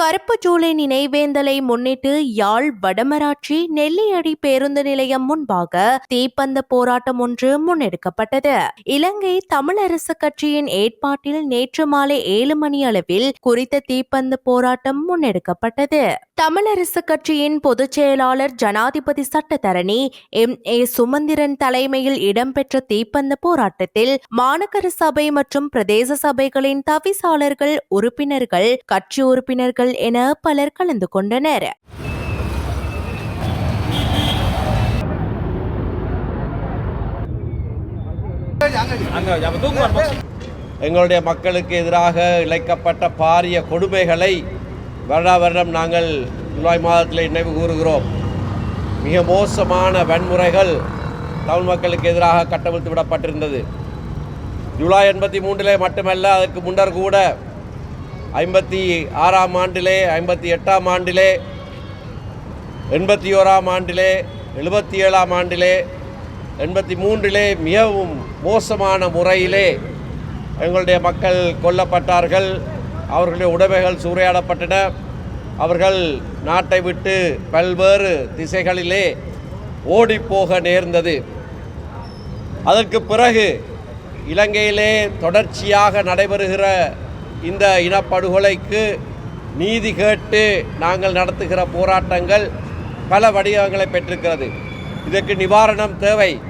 கருப்பு ஜூலை நினைவேந்தலை முன்னிட்டு யாழ் வடமராட்சி நெல்லியடி பேருந்து நிலையம் முன்பாக தீப்பந்த போராட்டம் ஒன்று முன்னெடுக்கப்பட்டது. இலங்கை தமிழரசு கட்சியின் ஏற்பாட்டில் நேற்று மாலை ஏழு மணி அளவில் குறித்த தீப்பந்த போராட்டம் முன்னெடுக்கப்பட்டது. தமிழரசு கட்சியின் பொதுச் செயலாளர் ஜனாதிபதி சட்டத்தரணி எம். ஏ. சுமந்திரன் தலைமையில் இடம்பெற்ற தீப்பந்த போராட்டத்தில் மாநகர சபை மற்றும் பிரதேச சபைகளின் தவிசாளர்கள் உறுப்பினர்கள் கட்சி உறுப்பினர்கள் என பலர் கலந்து கொண்டனர். எங்களுடைய மக்களுக்கு எதிராக இழைக்கப்பட்ட பாரிய கொடுமைகளை வருடா வருடம் நாங்கள் ஜூலை மாதத்தில் நினைவு கூறுகிறோம். மிக மோசமான வன்முறைகள் தமிழ் மக்களுக்கு எதிராக கட்டவிழ்த்து விடப்பட்டிருந்தது. ஜூலை எண்பத்தி மூன்றிலே மட்டுமல்ல அதற்கு முன்னர் கூட ஐம்பத்தி ஆறாம் ஆண்டிலே ஐம்பத்தி எட்டாம் ஆண்டிலே எண்பத்தி ஓராம் ஆண்டிலே எழுபத்தி ஏழாம் ஆண்டிலே எண்பத்தி மூன்றிலே மிகவும் மோசமான முறையிலே எங்களுடைய மக்கள் கொல்லப்பட்டார்கள். அவர்களுடைய உடைமைகள் சூறையாடப்பட்டன. அவர்கள் நாட்டை விட்டு பல்வேறு திசைகளிலே ஓடிப்போக நேர்ந்தது. அதற்கு பிறகு இலங்கையிலே தொடர்ச்சியாக நடைபெறுகிற இந்த இனப்படுகொலைக்கு நீதி கேட்டு நாங்கள் நடத்துகிற போராட்டங்கள் பல வடிவங்களை பெற்றிருக்கிறது. இதற்கு நிவாரணம் தேவை.